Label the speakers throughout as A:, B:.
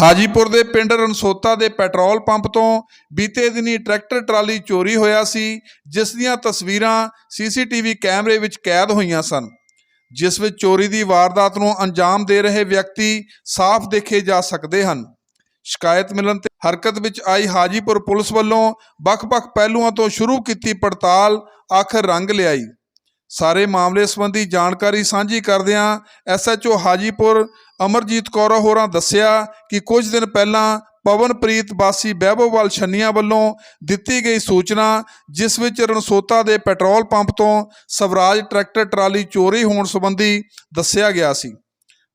A: ਹਾਜੀਪੁਰ ਦੇ ਪਿੰਡ ਰਣਸੋਤਾ ਦੇ ਪੈਟਰੋਲ ਪੰਪ ਤੋਂ ਬੀਤੇ ਦਿਨੀ ਟਰੈਕਟਰ ਟਰਾਲੀ ਚੋਰੀ ਹੋਇਆ ਸੀ, ਜਿਸ ਦੀਆਂ ਤਸਵੀਰਾਂ ਸੀਸੀਟੀਵੀ ਕੈਮਰੇ ਵਿੱਚ ਕੈਦ ਹੋਈਆਂ ਸਨ। ਜਿਸ ਵਿੱਚ ਚੋਰੀ ਦੀ ਵਾਰਦਾਤ ਨੂੰ ਅੰਜਾਮ ਦੇ ਰਹੇ ਵਿਅਕਤੀ ਸਾਫ਼ ਦੇਖੇ ਜਾ ਸਕਦੇ ਹਨ। ਸ਼ਿਕਾਇਤ ਮਿਲਣ ਤੇ ਹਰਕਤ ਵਿੱਚ ਆਈ ਹਾਜੀਪੁਰ ਪੁਲਿਸ ਵੱਲੋਂ ਵੱਖ-ਵੱਖ ਪਹਿਲੂਆਂ ਤੋਂ ਸ਼ੁਰੂ ਕੀਤੀ ਪੜਤਾਲ, ਆਖਰ ਰੰਗ ਲਿਆਈ। ਸਾਰੇ ਮਾਮਲੇ ਸੰਬੰਧੀ ਜਾਣਕਾਰੀ ਸਾਂਝੀ ਕਰਦਿਆਂ ਐਸਐਚਓ ਹਾਜੀਪੁਰ ਅਮਰਜੀਤ ਕੌਰ ਹੋਰਾਂ ਦੱਸਿਆ ਕਿ ਕੁਝ ਦਿਨ ਪਹਿਲਾਂ ਪਵਨਪ੍ਰੀਤ ਬਾਸੀ ਬਹਿਬੋਵਾਲ ਛੰਨੀਆਂ ਵੱਲੋਂ ਦਿੱਤੀ ਗਈ ਸੂਚਨਾ, ਜਿਸ ਵਿੱਚ ਰਣਸੋਤਾ ਦੇ ਪੈਟਰੋਲ ਪੰਪ ਤੋਂ ਸਵਰਾਜ ਟਰੈਕਟਰ ਟਰਾਲੀ ਚੋਰੀ ਹੋਣ ਸੰਬੰਧੀ ਦੱਸਿਆ ਗਿਆ ਸੀ।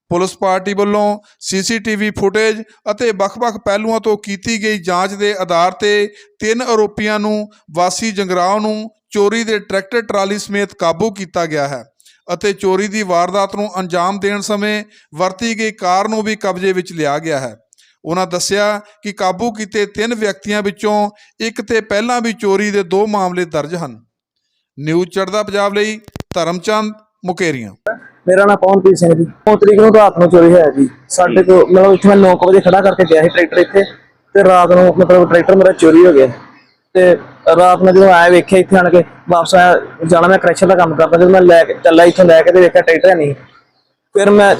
A: ਪੁਲਿਸ ਪਾਰਟੀ ਵੱਲੋਂ ਸੀਸੀਟੀਵੀ ਫੁਟੇਜ ਅਤੇ ਵੱਖ-ਵੱਖ ਪਹਿਲੂਆਂ ਤੋਂ ਕੀਤੀ ਗਈ ਜਾਂਚ ਦੇ ਆਧਾਰ ਤੇ ਤਿੰਨ ਆਰੋਪੀਆਂ ਨੂੰ ਵਾਸੀ ਜੰਗਰਾਓ ਨੂੰ ਚੋਰੀ ਦੇ ਟਰੈਕਟਰ ਟਰਾਲੀ ਸਮੇਤ ਕਾਬੂ ਕੀਤਾ ਗਿਆ ਹੈ ਅਤੇ ਚੋਰੀ ਦੀ ਵਾਰਦਾਤ ਨੂੰ ਅੰਜਾਮ ਦੇਣ ਸਮੇਂ ਵਰਤੀ ਗਈ ਕਾਰ ਨੂੰ ਵੀ ਕਬਜ਼ੇ ਵਿੱਚ ਲਿਆ ਗਿਆ ਹੈ। ਉਹਨਾਂ ਦੱਸਿਆ ਕਿ ਕਾਬੂ ਕੀਤੇ ਤਿੰਨ ਵਿਅਕਤੀਆਂ ਵਿੱਚੋਂ ਇੱਕ ਤੇ ਪਹਿਲਾਂ ਵੀ ਚੋਰੀ ਦੇ ਦੋ ਮਾਮਲੇ ਦਰਜ ਹਨ। ਨਿਊਜ਼ ਚੜ੍ਹਦਾ ਪੰਜਾਬ ਲਈ ਧਰਮਚੰਦ ਮੁਕੇਰੀਆਂ।
B: ਮੇਰਾ ਨਾਮ ਪਵਨਪ੍ਰੀਤ ਸਿੰਘ ਜੀ। 9 ਤਰੀਕ ਨੂੰ ਰਾਤ ਨੂੰ ਚੋਰੀ ਹੋਇਆ ਜੀ। ਸਾਡੇ ਕੋਲ ਮਤਲਬ ਇੱਥੇ ਮੈਂ 9 ਵਜੇ ਖੜਾ ਕਰਕੇ ਗਿਆ ਸੀ ਟਰੈਕਟਰ ਇੱਥੇ ਤੇ ਰਾਤ ਨੂੰ ਮਤਲਬ ਟਰੈਕਟਰ ਮੇਰਾ ਚੋਰੀ ਹੋ ਗਿਆ। ਤੇ ਰਾਤ ਨੂੰ ਜਦੋਂ ਆਇਆ ਵੇਖਿਆ ਇੱਥੇ ਆਣ ਕੇ ਵਾਪਸ ਆਇਆ ਜਾਣਾ ਮੈਂ ਕ੍ਰੈਸ਼ਰ ਦਾ ਕੰਮ ਕਰਦਾ। ਜਦੋਂ ਮੈਂ ਲੈ ਕੇ ਚੱਲਾ ਇੱਥੋਂ ਲੈ ਕੇ ਤੇ ਵੇਖਿਆ ਟਰੈਕਟਰ ਹੈ ਨਹੀਂ। ਫਿਰ ਮੈਂ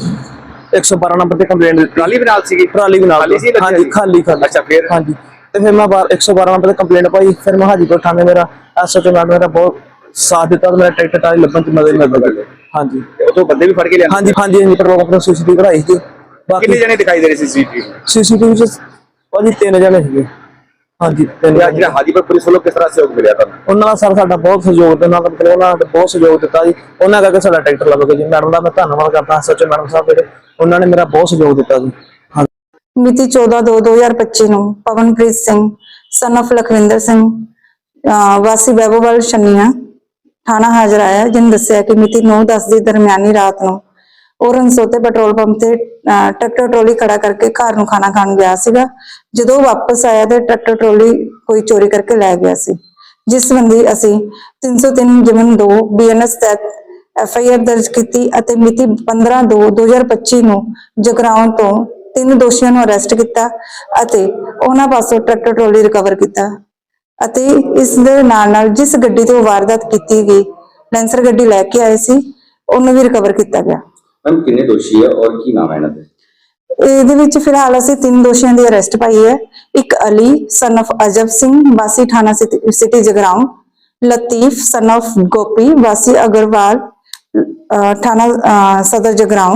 B: 112 ਨੰਬਰ ਤੇ ਕੰਪਲੇਂਟ ਦਿੱਤੀ।
C: ਟਰਾਲੀ ਵੀ ਨਾਲ ਸੀਗੀ?
B: ਟਰਾਲੀ ਵੀ ਨਾਲ
C: ਖਾਲੀ ਸੀ ਲੱਗੀ
B: ਹਾਂਜੀ? ਖਾਲੀ ਖਾਲੀ।
C: ਅੱਛਾ, ਫਿਰ?
B: ਹਾਂਜੀ। ਤੇ ਫਿਰ ਮੈਂ ਬਾਹਰ 112 ਨੰਬਰ ਤੇ ਕੰਪਲੇਂਟ ਪਾਈ। ਫਿਰ ਮੈਂ ਹਾਜੀਪੁਰ ਥਾਣੇ ਮੇਰਾ ਐਸਐਚਓ ਮੈਡਮ ਮੇਰਾ ਬਹੁਤ ਸਾਥ ਦਿੱਤਾ ਤੇ ਮੇਰਾ ਟਰੈਕਟਰ ਟਰਾਲੀ ਲੱਭਣ ਚ ਮਦਦ ਮਿਲ ਹਾਂਜੀ।
C: ਤੇ ਉਦੋਂ ਬੰਦੇ ਵੀ ਫੜ ਕੇ ਲਿਆ
B: ਹਾਂਜੀ ਹਾਂਜੀ ਹਾਂਜੀ ਪੈਟਰੋਲ ਪੰਪ ਤੋਂ ਸੀਸੀਟੀਵੀ ਕਢਾਈ ਸੀ
C: ਕਿੰਨੇ
B: ਬਾਕੀ
C: ਜਣੇ ਦਿਖਾਈ ਦੇ ਰਹੇ ਸੀ ਸੀਸੀਟੀਵੀ
B: ਸੀਸੀਟੀਵੀ ਚ ਭਾਜੀ ਤਿੰਨ ਜਣੇ ਸੀਗੇ। ਹਾਂਜੀ ਤਿੰਨ
C: ਤੇ ਅੱਜ
B: ਜਣੇ।
C: ਜਿਹੜਾ ਹਾਜੀਪੁਰ ਪੁਲਿਸ ਵੱਲੋਂ ਕਿਸ ਤਰ੍ਹਾਂ ਸਹਿਯੋਗ ਮਿਲਿਆ ਤੁਹਾਨੂੰ?
B: ਉਹਨਾਂ ਦਾ ਸਰ ਸਾਡਾ ਬਹੁਤ ਸਹਿਯੋਗ ਦਿੱਤਾ ਉਹਨਾਂ ਦਾ ਮਤਲਬ ਉਹਨਾਂ ਨੇ ਬਹੁਤ ਸਹਿਯੋਗ ਦਿੱਤਾ ਜੀ। ਉਹਨਾਂ ਕਰਕੇ ਸਾਡਾ ਟਰੈਕਟਰ ਲੱਭ ਗਿਆ ਜੀ। ਮੈਡਮ ਦਾ ਮੈਂ ਧੰਨਵਾਦ ਕਰਦਾ ਸੱਚੋ ਮੈਡਮ ਸਾਹਿਬ ਜਿਹੜੇ ਉਹਨਾਂ ਨੇ ਮੇਰਾ ਬਹੁਤ ਸਹਿਯੋਗ ਦਿੱਤਾ ਜੀ। ਹਾਂਜੀ।
D: ਮਿਤੀ 14/2/2025 ਨੂੰ ਪਵਨਪ੍ਰੀਤ ਸਿੰਘ ਸਨ of ਲਖਵਿੰਦਰ ਸਿੰਘ ਅਹ ਵਾਸੀ ਬੈਬੋਵਾਲ ਛੰਨੀਆਂ ਥਾਣਾ ਹਾਜ਼ਰ ਆਇਆ ਜਿਨ ਦੱਸਿਆ ਕਿ ਮਿਤੀ 9-10 ਦੀ ਦਰਮਿਆਨੀ ਰਾਤ ਨੂੰ ਉਹ ਰਣਸੋਤੇ ਪੈਟਰੋਲ ਪੰਪ ਤੇ ਟਰੈਕਟਰ ਟਰੋਲੀ ਖੜਾ ਕਰਕੇ ਘਰ ਨੂੰ ਖਾਣਾ ਖਾਣ ਗਿਆ ਸੀਗਾ। ਜਦੋਂ ਵਾਪਸ ਆਇਆ ਤੇ ਟਰੈਕਟਰ ਟਰੋਲੀ ਕੋਈ ਚੋਰੀ ਕਰਕੇ ਲੈ ਗਿਆ ਸੀ। ਜਿਸ ਸੰਬੰਧੀ ਅਸੀਂ 303 ਜਿਮਨ 2 ਬੀਐਨਐਸ ਤਹਿਤ ਐਫ ਆਈ ਆਰ ਦਰਜ ਕੀਤੀ ਅਤੇ ਮਿਤੀ 15/2/2025 ਨੂੰ ਜਗਰਾਉਂ ਤੋਂ ਤਿੰਨ ਦੋਸ਼ੀਆਂ ਨੂੰ ਅਰੈਸਟ ਕੀਤਾ ਅਤੇ ਉਹਨਾਂ ਪਾਸੋਂ ਟਰੈਕਟਰ ਟਰੋਲੀ ਰਿਕਵਰ ਕੀਤਾ। ਅਤੇ ਇਸ ਦੇ ਨਾਲ ਨਾਲ ਜਿਸ ਗੱਡੀ ਤੇ ਵਾਰਦਾਤ ਕੀਤੀ ਗਈ ਲੈਂਸਰ ਗੱਡੀ ਲੈ ਕੇ ਆਏ ਸੀ ਉਹਨੂੰ ਵੀ ਰਿਕਵਰ ਕੀਤਾ ਗਿਆ।
C: ਮੈਮ ਕਿੰਨੇ ਦੋਸ਼ੀ ਹੈ ਔਰ ਕੀ ਨਾਮ ਹੈ ਇਹਨਾਂ ਦੇ?
D: ਇਹਦੇ ਵਿੱਚ ਫਿਲਹਾਲ ਅਸੀਂ ਤਿੰਨ ਦੋਸ਼ੀਆਂ ਦੀ ਅਰੈਸਟ ਪਾਈ ਹੈ। ਇੱਕ ਅਲੀ son of ਅਜਬ ਸਿੰਘ ਵਾਸੀ ਥਾਣਾ city Jagraon Latif son of Gopi ਵਾਸੀ ਅਗਰਵਾਲ ਥਾਣਾ ਸਦਰ ਜਗਰਾਉਂ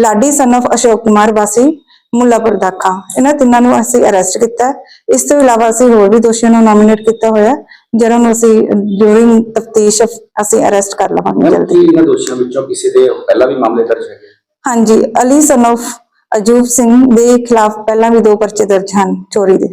D: ਲਾਡੀ son of ਅਸ਼ੋਕ ਕੁਮਾਰ ਵਾਸੀ ਮੁੱਲਾਪੁਰ ਦਾਖਾ ਇਹਨਾਂ ਤਿੰਨਾਂ ਨੂੰ ਅਸੀਂ ਅਰੈਸਟ ਕੀਤਾ। ਇਸ ਤੋਂ ਇਲਾਵਾ ਅਸੀਂ ਹੋਰ ਵੀ ਦੋਸ਼ੀਆਂ ਨੂੰ ਨੋਮੀਨੇਟ ਕੀਤਾ ਹੋਇਆ ਜਿਹਨਾਂ ਨੂੰ ਅਸੀਂ ਡਿਊਰਿੰਗ ਤਫਤੀਸ਼ ਅਸੀਂ ਅਰੈਸਟ ਕਰ ਲਵਾਂਗੇ ਜਲਦੀ।
C: ਇਹਨਾਂ ਦੋਸ਼ੀਆਂ ਵਿੱਚੋਂ ਕਿਸੇ ਦੇ ਪਹਿਲਾਂ ਵੀ ਮਾਮਲੇ ਦਰਜ ਹੈਗੇ?
D: ਹਾਂਜੀ ਅਲੀ son of ਅਜੂਬ ਸਿੰਘ ਦੇ ਖਿਲਾਫ ਪਹਿਲਾਂ ਵੀ ਦੋ ਪਰਚੇ ਦਰਜ ਹਨ ਚੋਰੀ ਦੇ।